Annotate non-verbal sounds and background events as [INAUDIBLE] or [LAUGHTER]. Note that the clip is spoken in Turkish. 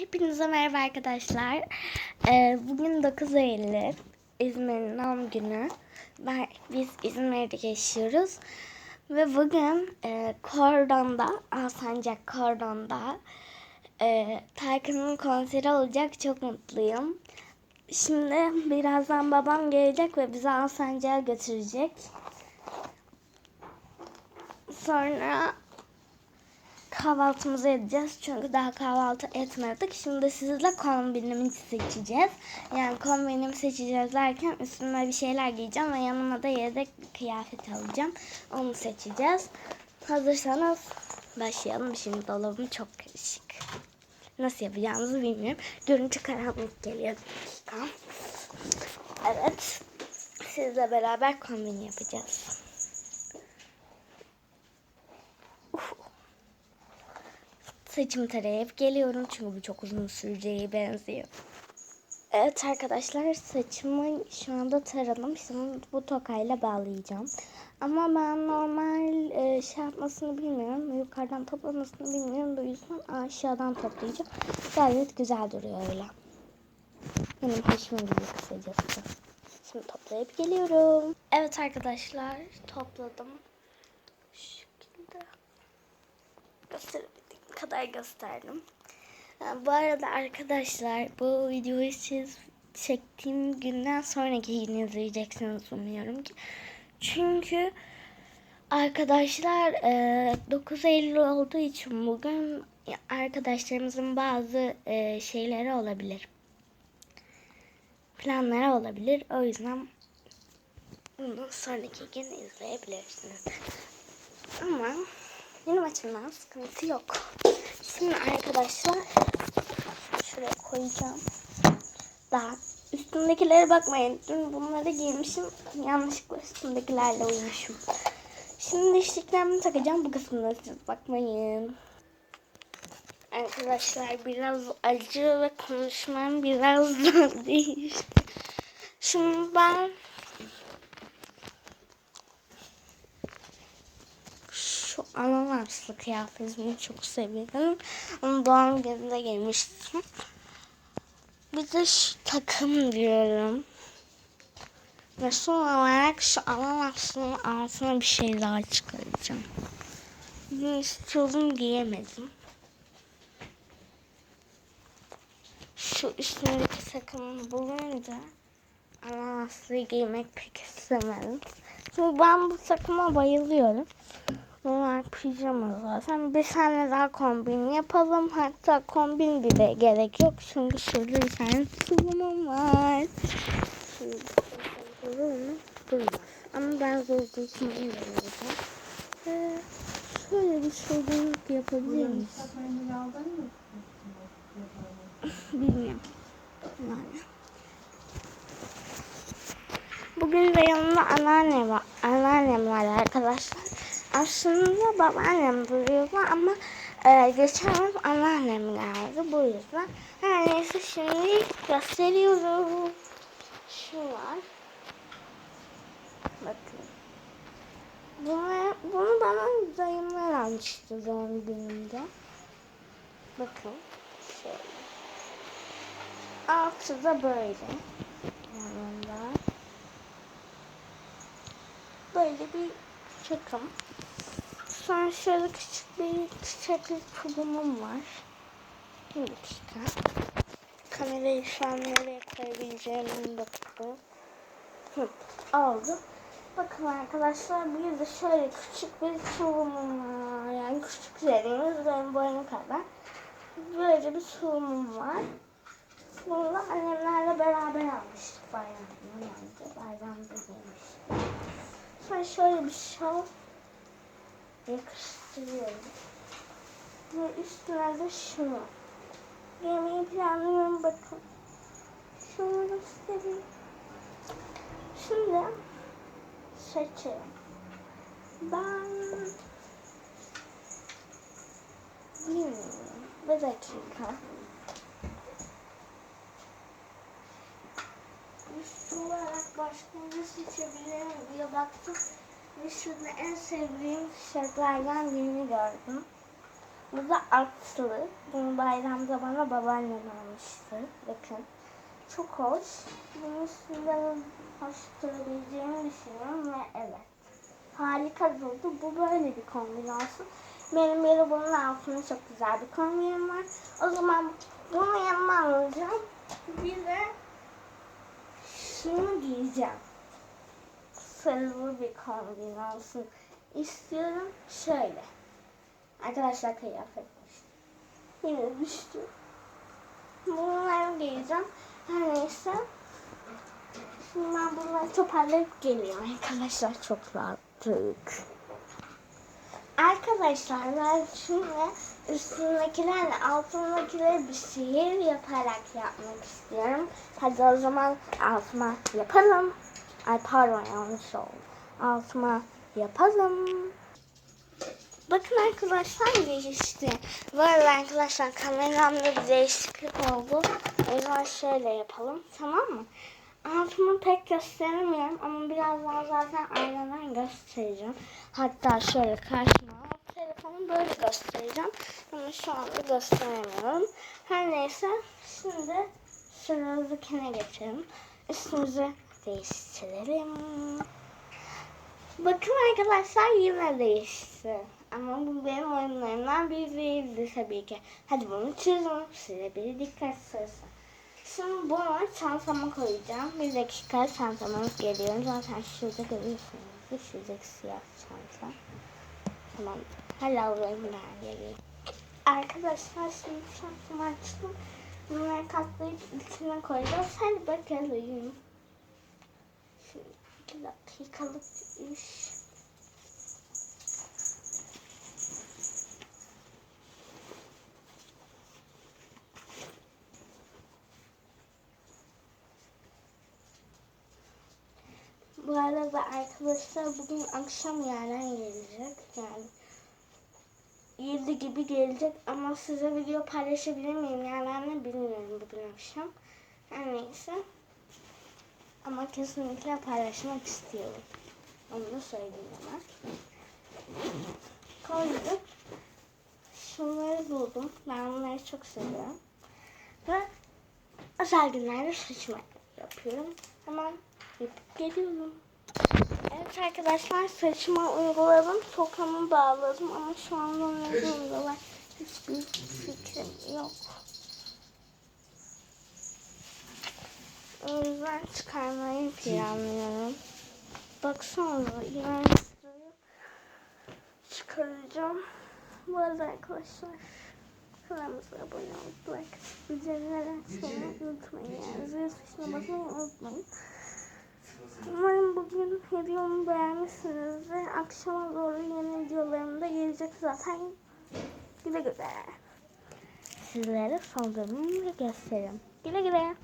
Hepinize merhaba arkadaşlar. Ee, bugün 9 Eylül. İzmir'in doğum günü. Ben, biz İzmir'de yaşıyoruz. Ve bugün e, Kordon'da, Alsancak Kordon'da e, Tarkan'ın konseri olacak. Çok mutluyum. Şimdi birazdan babam gelecek ve bizi Alsancak'a götürecek. Sonra kahvaltımızı edeceğiz. Çünkü daha kahvaltı etmedik. Şimdi sizle kombinimi seçeceğiz. Yani kombinimi seçeceğiz derken üstüme bir şeyler giyeceğim ve yanıma da yedek kıyafet alacağım. Onu seçeceğiz. Hazırsanız başlayalım. Şimdi dolabım çok karışık. Nasıl yapacağımızı bilmiyorum. Görüntü karanlık geliyor. Evet. Sizle beraber kombin yapacağız. Saçımı tarayıp geliyorum çünkü bu çok uzun süreceği benziyor. Evet arkadaşlar saçımı şu anda taradım. Şimdi bu tokayla bağlayacağım. Ama ben normal e, şey yapmasını bilmiyorum. Yukarıdan toplamasını bilmiyorum. Bu yüzden aşağıdan toplayacağım. Gayet güzel duruyor öyle. Benim hoşuma gidiyor kısacası. Şimdi toplayıp geliyorum. Evet arkadaşlar topladım. Şu şekilde gösterebildiğim kadar gösterdim. Ha, Bu arada arkadaşlar bu videoyu siz çektiğim günden sonraki gün izleyeceksiniz umuyorum ki. Çünkü arkadaşlar e, 9 Eylül olduğu için bugün arkadaşlarımızın bazı e, şeyleri olabilir. Planları olabilir. O yüzden bunu sonraki gün izleyebilirsiniz. Ama benim açımdan sıkıntı yok. Şimdi arkadaşlar şuraya koyacağım. Daha üstündekilere bakmayın. Dün bunları giymişim. Yanlışlıkla üstündekilerle uyumuşum. Şimdi dişliklerimi takacağım. Bu kısmına siz bakmayın. Arkadaşlar biraz acı ve konuşmam biraz [LAUGHS] değişti. Şimdi ben şu ananaslı kıyafetimi çok seviyorum. Onu doğum gününde giymiştim. Bir de şu takım diyorum. Ve son olarak şu ananaslının altına bir şey daha çıkaracağım. Bunu istiyordum giyemedim. Şu üstündeki takımı bulunca ananaslıyı giymek pek istemedim. Çünkü ben bu takıma bayılıyorum. Bunlar pijama zaten. Bir tane daha kombin yapalım. Hatta kombin bile gerek yok. Çünkü şurada bir tane tulumum var. Şimdi mu? Durmaz. Ama ben zor durmayı veriyorum. Ee, şöyle bir çılgınlık yapabilir miyiz? [LAUGHS] Bilmiyorum. Yani. Bugün de yanımda anneannem var, anneannem var arkadaşlar. Aslında babaannem duruyordu ama e, geçen gün anneannem geldi bu yüzden. Her neyse şimdi gösteriyorum. Şu var. Bakın. Bunu, bunu bana dayımlar almıştı doğum günümde. Bakın. Şöyle. Altı da böyle. Yanında. Böyle bir takım. Sonra şöyle küçük bir çiçekli tulumum var. Bir dakika. Kamerayı şu an nereye koyabileceğimi bakıyorum. Oldu. Bakın arkadaşlar bir de şöyle küçük bir tulumum var. Yani küçük dediğimiz benim boyum kadar. Böyle bir tulumum var. Bunu da annemlerle beraber almıştık bayramda. Yani bayramda giymiştik. Sonra şöyle bir şal yakıştırıyorum. Ve üstüne de şunu. Giymeyi planlıyorum bakın. Şunu göstereyim. Şimdi seçelim. Ben bilmiyorum. Bir dakika. Üstü olarak başka ne seçebilirim diye baktım. Ve şurada en sevdiğim tişörtlerden birini gördüm. Bu da atlı. Bunu bayramda bana babaannem almıştı. Bakın. Çok hoş. Bunun üstünde hoş durabileceğimi düşünüyorum ve evet. Harika durdu. Bu böyle bir kombinasyon. Benim böyle bunun altında çok güzel bir kombinim var. O zaman bunu yanıma alacağım. Bir de şunu giyeceğim. Sarılı bir kombin olsun istiyorum. Şöyle. Arkadaşlar kıyafet düştü. Yine düştü. Bunları giyeceğim. Her neyse. Şimdi ben bunları toparlayıp geliyorum. Arkadaşlar çok rahattık. Arkadaşlar ben şimdi üstündekilerle altındakileri bir şehir yaparak yapmak istiyorum. Hadi o zaman altıma yapalım. Ay pardon yanlış oldu. Altıma yapalım. Bakın arkadaşlar değişti. Bu arada arkadaşlar kameramda bir değişiklik oldu. O yüzden şöyle yapalım tamam mı? Altımı pek gösteremiyorum ama birazdan zaten aynadan göstereceğim. Hatta şöyle karşıma telefonu böyle göstereceğim. Ama şu anda gösteremiyorum. Her neyse şimdi sıradakine geçelim. Üstümüzü değiştirelim. Bakın arkadaşlar yine değişti. Ama bu benim oyunlarımdan biri değildi tabii ki. Hadi bunu çözün. Size bir dikkat sırası. Şimdi bunu çantama koyacağım. Bir dakika çantamız geliyor. Zaten şurada görüyorsunuz. Şuradaki siyah çanta. Tamam. Hala oyunlar geliyor. Arkadaşlar şimdi çantamı açtım. Bunları katlayıp içine koyacağız. Hadi bakalım. İki dakikalık iş. Bu arada arkadaşlar bugün akşam yerden gelecek. Yani 7 gibi gelecek ama size video paylaşabilir miyim yerden bilmiyorum bugün akşam. Her neyse. Ama kesinlikle paylaşmak istiyorum. Onu da söyleyeyim hemen. Koyduk. Şunları buldum. Ben bunları çok seviyorum. Ve özel günlerde saçımı yapıyorum. Hemen yapıp geliyorum. Evet arkadaşlar saçıma uyguladım. Tokamı bağladım ama şu anda ne uygulalar hiçbir fikrim yok. O yüzden çıkarmayı planlıyorum. Baksanıza iğrençleri çıkaracağım. Bu arada arkadaşlar kanalımıza abone olmayı, like, bildirimleri açmayı unutmayın. Yani zil tuşuna basmayı unutmayın. Umarım bugün videomu beğenmişsinizdir. Akşama doğru yeni videolarım da gelecek zaten. Güle güle. Sizlere son durumumu gösteririm. Güle güle.